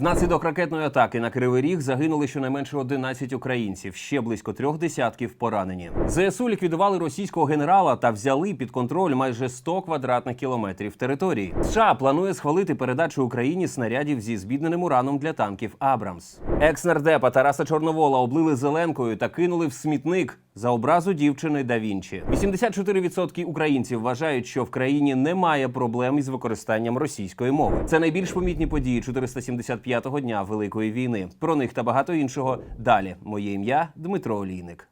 Внаслідок ракетної атаки на Кривий Ріг загинули щонайменше 11 українців. Ще близько трьох десятків поранені. ЗСУ ліквідували російського генерала та взяли під контроль майже 100 квадратних кілометрів території. США планує схвалити передачу Україні снарядів зі збідненим ураном для танків Абрамс. Екс-нардепа Тараса Чорновола облили зеленкою та кинули в смітник за образу дівчини да Вінчі. 84% українців вважають, що в країні немає проблем із використанням російської мови. Це найбільш помітні події 475-го дня Великої війни. Про них та багато іншого далі. Моє ім'я Дмитро Олійник.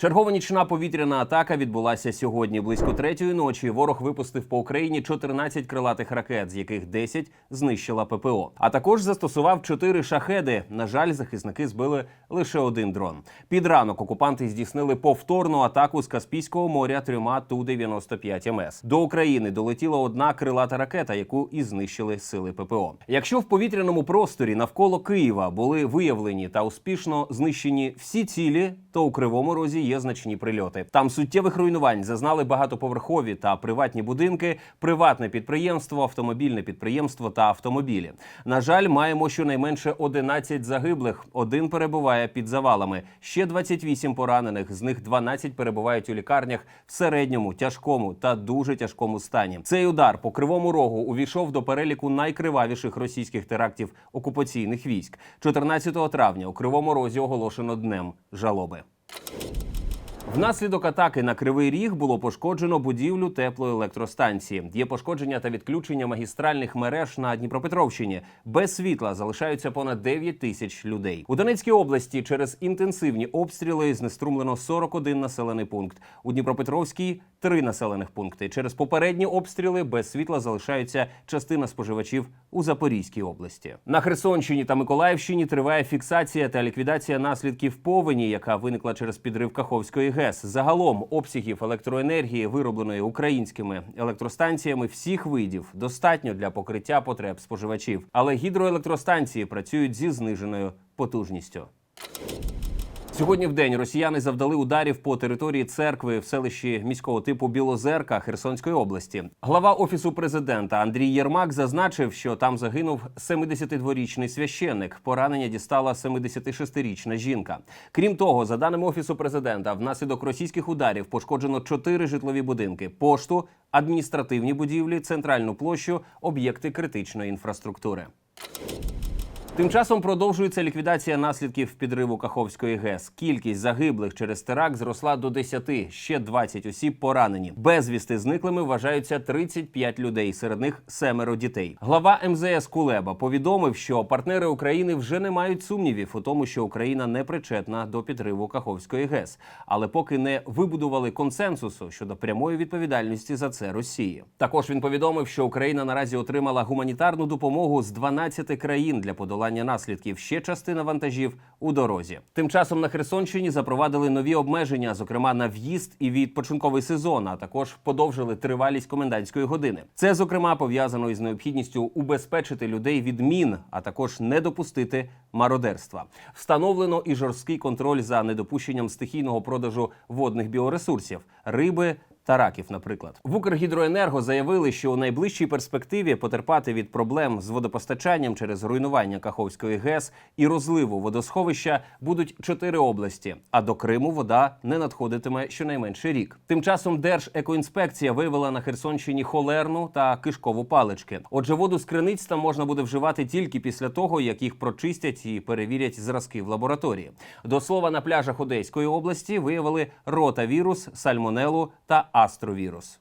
Чергова нічна повітряна атака відбулася сьогодні. Близько третьої ночі ворог випустив по Україні 14 крилатих ракет, з яких 10 знищила ППО. А також застосував 4 шахеди. На жаль, захисники збили лише один дрон. Під ранок окупанти здійснили повторну атаку з Каспійського моря трьома Ту-95 МС. До України долетіла одна крилата ракета, яку і знищили сили ППО. Якщо в повітряному просторі навколо Києва були виявлені та успішно знищені всі цілі, то у кривому розі є значні прильоти. Там суттєвих руйнувань зазнали багатоповерхові та приватні будинки, приватне підприємство, автомобільне підприємство та автомобілі. На жаль, маємо щонайменше 11 загиблих. Один перебуває під завалами. Ще 28 поранених. З них 12 перебувають у лікарнях в середньому, тяжкому та дуже тяжкому стані. Цей удар по кривому рогу увійшов до переліку найкривавіших російських терактів окупаційних військ. 14 травня у кривому розі оголошено днем жалоби. Внаслідок атаки на кривий ріг було пошкоджено будівлю теплоелектростанції. Є пошкодження та відключення магістральних мереж на Дніпропетровщині. Без світла залишаються понад 9 тисяч людей. У Донецькій області через інтенсивні обстріли знеструмлено 41 населений пункт. У Дніпропетровській три населених пункти. Через попередні обстріли без світла залишаються частина споживачів у Запорізькій області. На Херсонщині та Миколаївщині триває фіксація та ліквідація наслідків повені, яка виникла через підрив Каховської ГЕС. Загалом обсягів електроенергії, виробленої українськими електростанціями всіх видів, достатньо для покриття потреб споживачів. Але гідроелектростанції працюють зі зниженою потужністю. Сьогодні в день росіяни завдали ударів по території церкви в селищі міського типу Білозерка Херсонської області. Глава офісу президента Андрій Єрмак зазначив, що там загинув 72-річний священник. Поранення дістала 76-річна жінка. Крім того, за даними офісу президента, внаслідок російських ударів пошкоджено чотири житлові будинки: пошту, адміністративні будівлі, центральну площу, об'єкти критичної інфраструктури. Тим часом продовжується ліквідація наслідків підриву Каховської ГЕС. Кількість загиблих через теракт зросла до 10, ще 20 осіб поранені. Безвісти зниклими вважаються 35 людей, серед них семеро дітей. Глава МЗС Кулеба повідомив, що партнери України вже не мають сумнівів у тому, що Україна не причетна до підриву Каховської ГЕС, але поки не вибудували консенсусу щодо прямої відповідальності за це Росії. Також він повідомив, що Україна наразі отримала гуманітарну допомогу з 12 країн для подолання наслідків. Ще частина вантажів у дорозі. Тим часом на Херсонщині запровадили нові обмеження, зокрема на в'їзд і відпочинковий сезон, а також подовжили тривалість комендантської години. Це зокрема пов'язано із необхідністю убезпечити людей від мін, а також не допустити мародерства. Встановлено і жорсткий контроль за недопущенням стихійного продажу водних біоресурсів риби. Та раків, наприклад, в Укргідроенерго заявили, що у найближчій перспективі потерпати від проблем з водопостачанням через руйнування Каховської ГЕС і розливу водосховища будуть чотири області. А до Криму вода не надходитиме щонайменше рік. Тим часом Держекоінспекція виявила на Херсонщині холерну та кишкову палички. Отже, воду з криниць там можна буде вживати тільки після того, як їх прочистять і перевірять зразки в лабораторії. До слова, на пляжах Одеської області виявили ротавірус, сальмонелу та астровірус.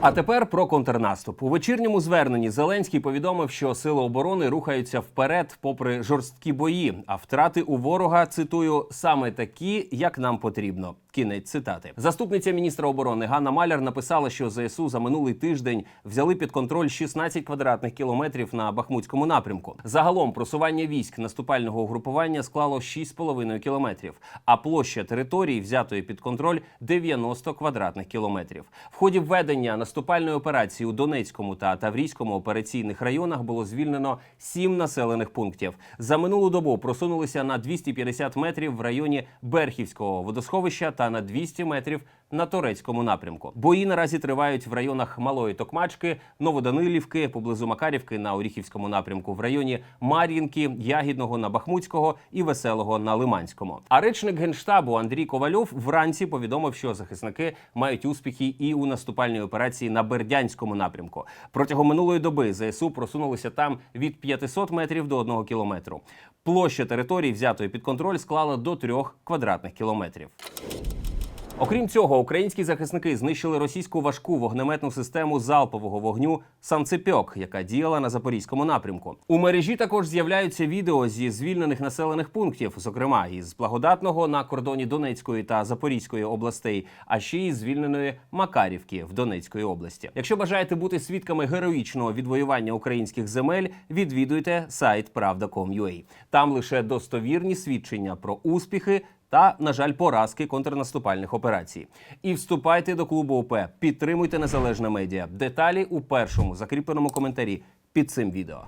А тепер про контрнаступ у вечірньому зверненні Зеленський повідомив, що сили оборони рухаються вперед, попри жорсткі бої. А втрати у ворога цитую саме такі, як нам потрібно. Кінець цитати. Заступниця міністра оборони Ганна Маляр написала, що ЗСУ за минулий тиждень взяли під контроль 16 квадратних кілометрів на Бахмутському напрямку. Загалом просування військ наступального угрупування склало 6,5 кілометрів, а площа території, взятої під контроль, 90 квадратних кілометрів. В ході введення наступальної операції у Донецькому та Таврійському операційних районах було звільнено 7 населених пунктів. За минулу добу просунулися на 250 метрів в районі Берхівського водосховища та на 200 метрів на турецькому напрямку. Бої наразі тривають в районах Малої Токмачки, Новоданилівки, поблизу Макарівки на Оріхівському напрямку, в районі Мар'їнки, Ягідного на Бахмутського і Веселого на Лиманському. А речник генштабу Андрій Ковальов вранці повідомив, що захисники мають успіхи і у наступальній операції на Бердянському напрямку. Протягом минулої доби ЗСУ просунулися там від 500 метрів до 1 кілометру. Площа території, взятої під контроль, склала до трьох квадратних кілометрів. Окрім цього, українські захисники знищили російську важку вогнеметну систему залпового вогню «Санцепьок», яка діяла на запорізькому напрямку. У мережі також з'являються відео зі звільнених населених пунктів, зокрема із благодатного на кордоні Донецької та Запорізької областей, а ще й звільненої Макарівки в Донецької області. Якщо бажаєте бути свідками героїчного відвоювання українських земель, відвідуйте сайт Правда.com.ua. Там лише достовірні свідчення про успіхи та, на жаль, поразки контрнаступальних операцій. І вступайте до клубу ОП, підтримуйте незалежне медіа. Деталі у першому закріпленому коментарі під цим відео.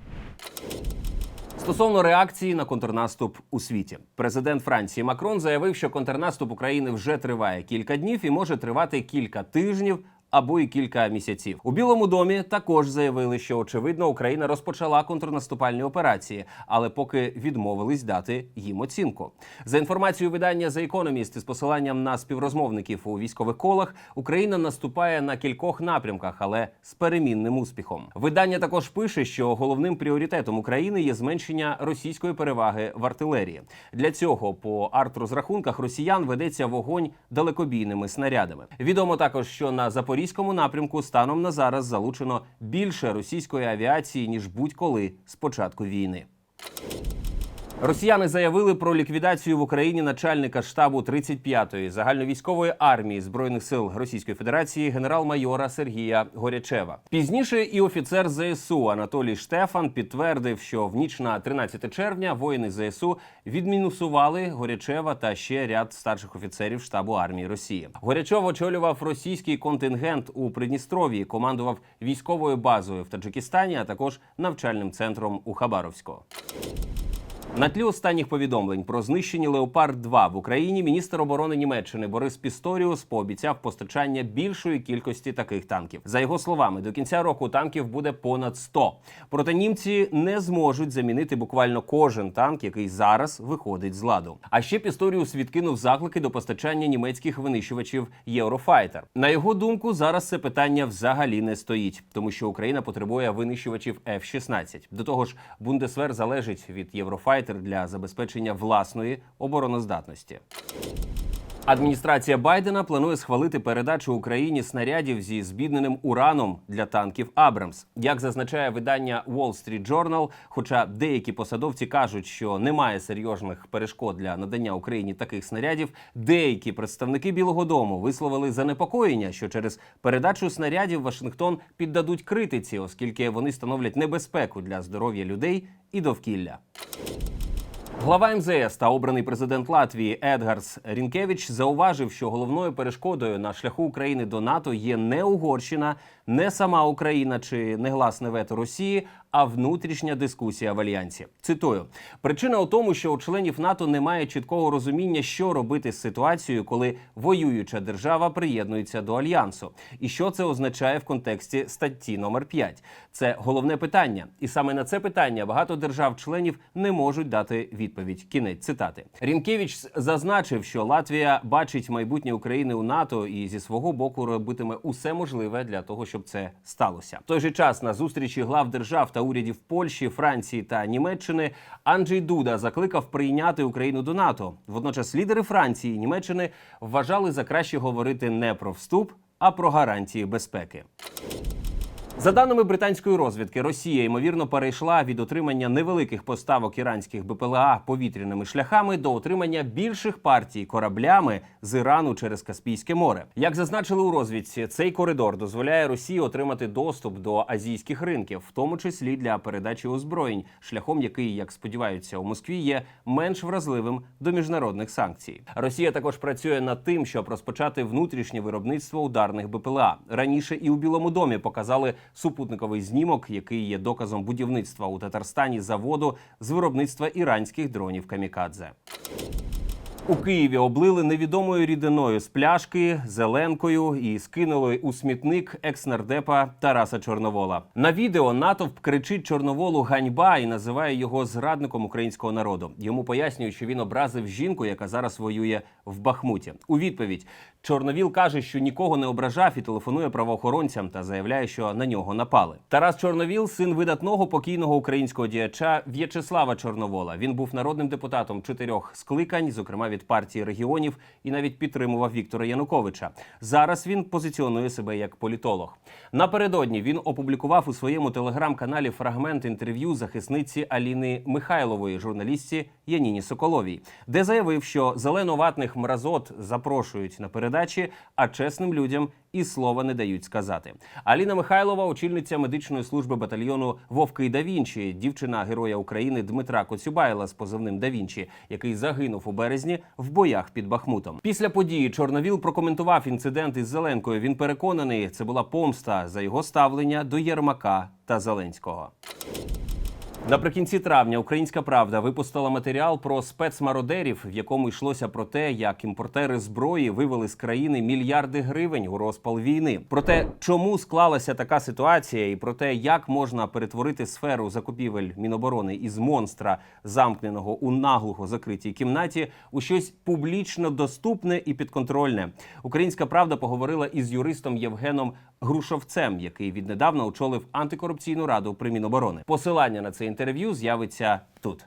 Стосовно реакції на контрнаступ у світі, президент Франції Макрон заявив, що контрнаступ України вже триває кілька днів і може тривати кілька тижнів. Або і кілька місяців у Білому домі також заявили, що очевидно Україна розпочала контрнаступальні операції, але поки відмовились дати їм оцінку. За інформацією видання The Economist із посиланням на співрозмовників у військових колах, Україна наступає на кількох напрямках, але з перемінним успіхом. Видання також пише, що головним пріоритетом України є зменшення російської переваги в артилерії. Для цього по артрозрахунках росіян ведеться вогонь далекобійними снарядами. Відомо також, що на Запорізькому напрямку станом на зараз залучено більше російської авіації ніж будь-коли з початку війни. Росіяни заявили про ліквідацію в Україні начальника штабу 35-ї загальновійськової армії збройних сил Російської Федерації генерал-майора Сергія Горячева. Пізніше і офіцер ЗСУ Анатолій Штефан підтвердив, що в ніч на 13 червня воїни ЗСУ відмінусували Горячева та ще ряд старших офіцерів штабу армії Росії. Горячов очолював російський контингент у Придністров'ї, командував військовою базою в Таджикистані, а також навчальним центром у Хабаровську. На тлі останніх повідомлень про знищені Леопард 2 в Україні міністр оборони Німеччини Борис Пісторіус пообіцяв постачання більшої кількості таких танків. За його словами, до кінця року танків буде понад 100. Проте німці не зможуть замінити буквально кожен танк, який зараз виходить з ладу. А ще Пісторіус відкинув заклики до постачання німецьких винищувачів Єврофайтер. На його думку, зараз це питання взагалі не стоїть, тому що Україна потребує винищувачів F-16. До того ж, Бундесвер залежить від Єврофайтер для забезпечення власної обороноздатності. Адміністрація Байдена планує схвалити передачу Україні снарядів зі збідненим ураном для танків Абрамс. Як зазначає видання Wall Street Journal, хоча деякі посадовці кажуть, що немає серйозних перешкод для надання Україні таких снарядів, деякі представники Білого Дому висловили занепокоєння, що через передачу снарядів Вашингтон піддадуть критиці, оскільки вони становлять небезпеку для здоров'я людей і довкілля. Глава МЗС та обраний президент Латвії Едгарс Рінкевич зауважив, що головною перешкодою на шляху України до НАТО є не Угорщина, не сама Україна чи негласне вето Росії, а внутрішня дискусія в альянсі. Цитую: причина у тому, що у членів НАТО немає чіткого розуміння, що робити з ситуацією, коли воююча держава приєднується до альянсу, і що це означає в контексті статті номер 5. Це головне питання, і саме на це питання багато держав-членів не можуть дати відповідь. Кінець цитати Рінкевич зазначив, що Латвія бачить майбутнє України у НАТО і зі свого боку робитиме усе можливе для того, щоб це сталося. В той же час на зустрічі глав держав та урядів Польщі, Франції та Німеччини Анджей Дуда закликав прийняти Україну до НАТО. Водночас лідери Франції і Німеччини вважали за краще говорити не про вступ, а про гарантії безпеки. За даними британської розвідки, Росія ймовірно перейшла від отримання невеликих поставок іранських БПЛА повітряними шляхами до отримання більших партій кораблями з Ірану через Каспійське море. Як зазначили у розвідці, цей коридор дозволяє Росії отримати доступ до азійських ринків, в тому числі для передачі озброєнь, шляхом який, як сподіваються, у Москві є менш вразливим до міжнародних санкцій. Росія також працює над тим, щоб розпочати внутрішнє виробництво ударних БПЛА. Раніше і у Білому домі показали супутниковий знімок, який є доказом будівництва у Татарстані заводу з виробництва іранських дронів Камікадзе. У Києві облили невідомою рідиною з пляшки, зеленкою і скинули у смітник екс-нардепа Тараса Чорновола. На відео натовп кричить Чорноволу ганьба і називає його зрадником українського народу. Йому пояснюють, що він образив жінку, яка зараз воює в Бахмуті. У відповідь Чорновіл каже, що нікого не ображав і телефонує правоохоронцям та заявляє, що на нього напали. Тарас Чорновіл, син видатного покійного українського діяча В'ячеслава Чорновола. Він був народним депутатом чотирьох скликань, зокрема від партії регіонів, і навіть підтримував Віктора Януковича. Зараз він позиціонує себе як політолог. Напередодні він опублікував у своєму телеграм-каналі фрагмент інтерв'ю захисниці Аліни Михайлової, журналістці Яніні Соколовій, де заявив, що зеленоватних мразот запрошують на передачі, а чесним людям і слова не дають сказати. Аліна Михайлова, очільниця медичної служби батальйону Вовки да Вінчі, дівчина героя України Дмитра Коцюбайла з позивним да Вінчі, який загинув у березні в боях під Бахмутом. Після події Чорновіл прокоментував інцидент із Зеленкою. Він переконаний, це була помста за його ставлення до Єрмака та Зеленського. Наприкінці травня Українська Правда випустила матеріал про спецмародерів, в якому йшлося про те, як імпортери зброї вивели з країни мільярди гривень у розпал війни. Про те, чому склалася така ситуація, і про те, як можна перетворити сферу закупівель Міноборони із монстра, замкненого у наглухо закритій кімнаті, у щось публічно доступне і підконтрольне. Українська Правда поговорила із юристом Євгеном Грушовцем, який віднедавна очолив антикорупційну раду при Міноборони. Посилання на це інтерв'ю з'явиться тут.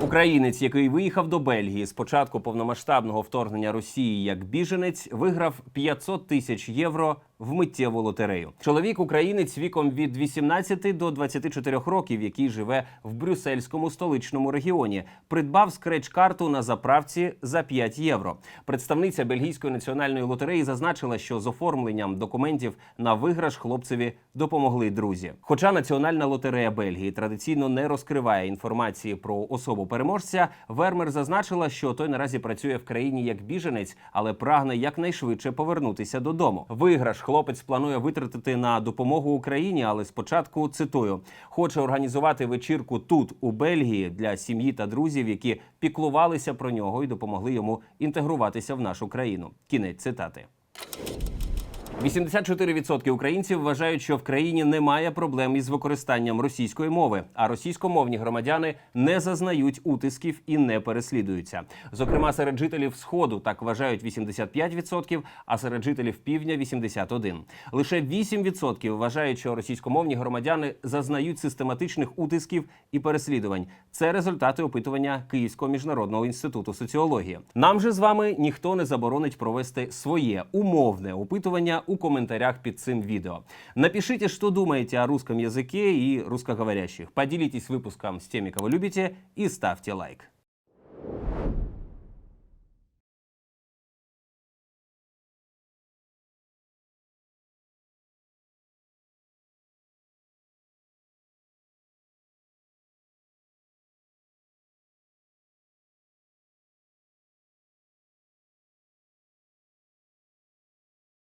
Українець, який виїхав до Бельгії з початку повномасштабного вторгнення Росії як біженець, виграв 500 тисяч євро в миттєву лотерею. Чоловік українець віком від 18 до 24 років, який живе в брюссельському столичному регіоні, придбав скреч-карту на заправці за 5 євро. Представниця бельгійської національної лотереї зазначила, що з оформленням документів на виграш хлопцеві допомогли друзі. Хоча Національна лотерея Бельгії традиційно не розкриває інформації про особу переможця, Вермер зазначила, що той наразі працює в країні як біженець, але прагне якнайшвидше повернутися додому. Виграш хлопець планує витратити на допомогу Україні, але спочатку цитую: хоче організувати вечірку тут, у Бельгії, для сім'ї та друзів, які піклувалися про нього і допомогли йому інтегруватися в нашу країну. Кінець цитати. 84% українців вважають, що в країні немає проблем із використанням російської мови, а російськомовні громадяни не зазнають утисків і не переслідуються. Зокрема, серед жителів сходу так вважають 85%, а серед жителів півдня 81%. Лише 8% вважають, що російськомовні громадяни зазнають систематичних утисків і переслідувань. Це результати опитування Київського міжнародного інституту соціології. Нам же з вами ніхто не заборонить провести своє умовне опитування у комментариях под цим видео. Напишите, что думаете о русском языке и русскоговорящих. Поделитесь выпуском с теми, кого любите, и ставьте лайк.